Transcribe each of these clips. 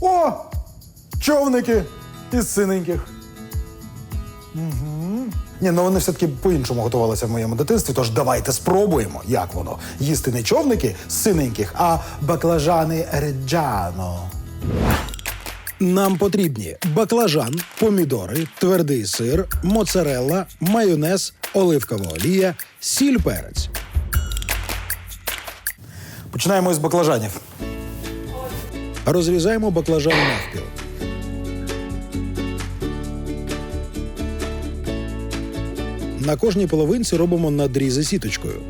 О! Човники із синеньких. Угу. Ні, ну вони все-таки по-іншому готувалися в моєму дитинстві, тож давайте спробуємо, як воно. Їсти не човники з синеньких, а баклажани реджано. Нам потрібні баклажан, помідори, твердий сир, моцарелла, майонез, оливкова олія, сіль перець. Починаємо із баклажанів. Розрізаємо баклажан навпіл. На кожній половинці робимо надрізи сіточкою.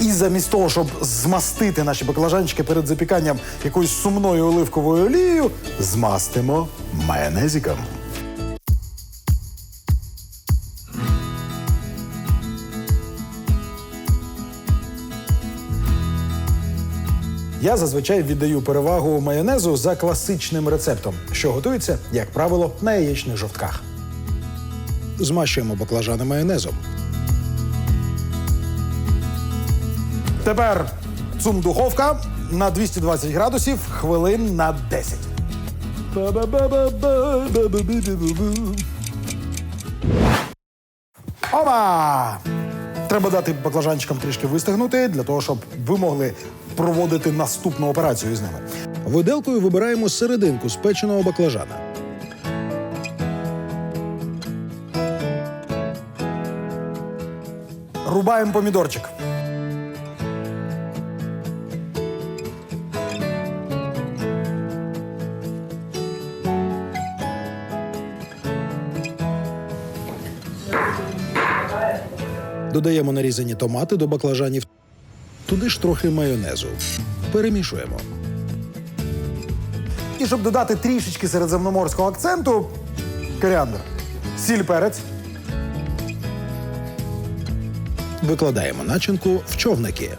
І замість того, щоб змастити наші баклажанчики перед запіканням якоюсь сумною оливковою олією, змастимо майонезиком. Я зазвичай віддаю перевагу майонезу за класичним рецептом, що готується, як правило, на яєчних жовтках. Змащуємо баклажани майонезом. Тепер цум духовка на 220 градусів хвилин на 10. Оба! Треба дати баклажанчикам трішки вистигнути для того, щоб ви могли проводити наступну операцію з ними. Виделкою вибираємо серединку спеченого баклажана. Рубаємо помідорчик. Додаємо нарізані томати до баклажанів. Туди ж трохи майонезу. Перемішуємо. І щоб додати трішечки середземноморського акценту, коріандр, сіль перець. Викладаємо начинку в човники.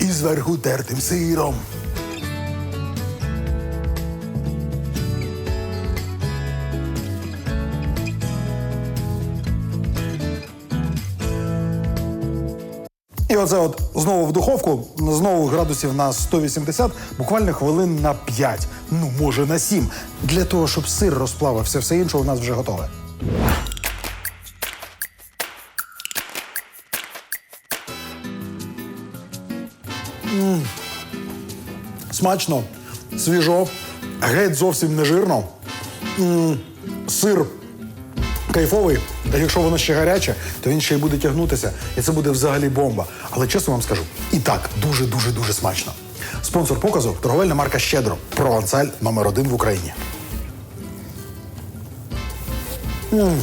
І зверху тертим сиром. Оце от знову в духовку, знову градусів на 180, буквально хвилин на 5, ну може на 7. Для того, щоб сир розплавився, все інше у нас вже готове. М. Смачно, свіжо, геть зовсім не жирно. М. Сир кайфовий, та якщо воно ще гаряче, то він ще й буде тягнутися, і це буде взагалі бомба. Але чесно вам скажу, і так дуже дуже дуже смачно. Спонсор показу торговельна марка Щедро. Провансаль номер один в Україні. М.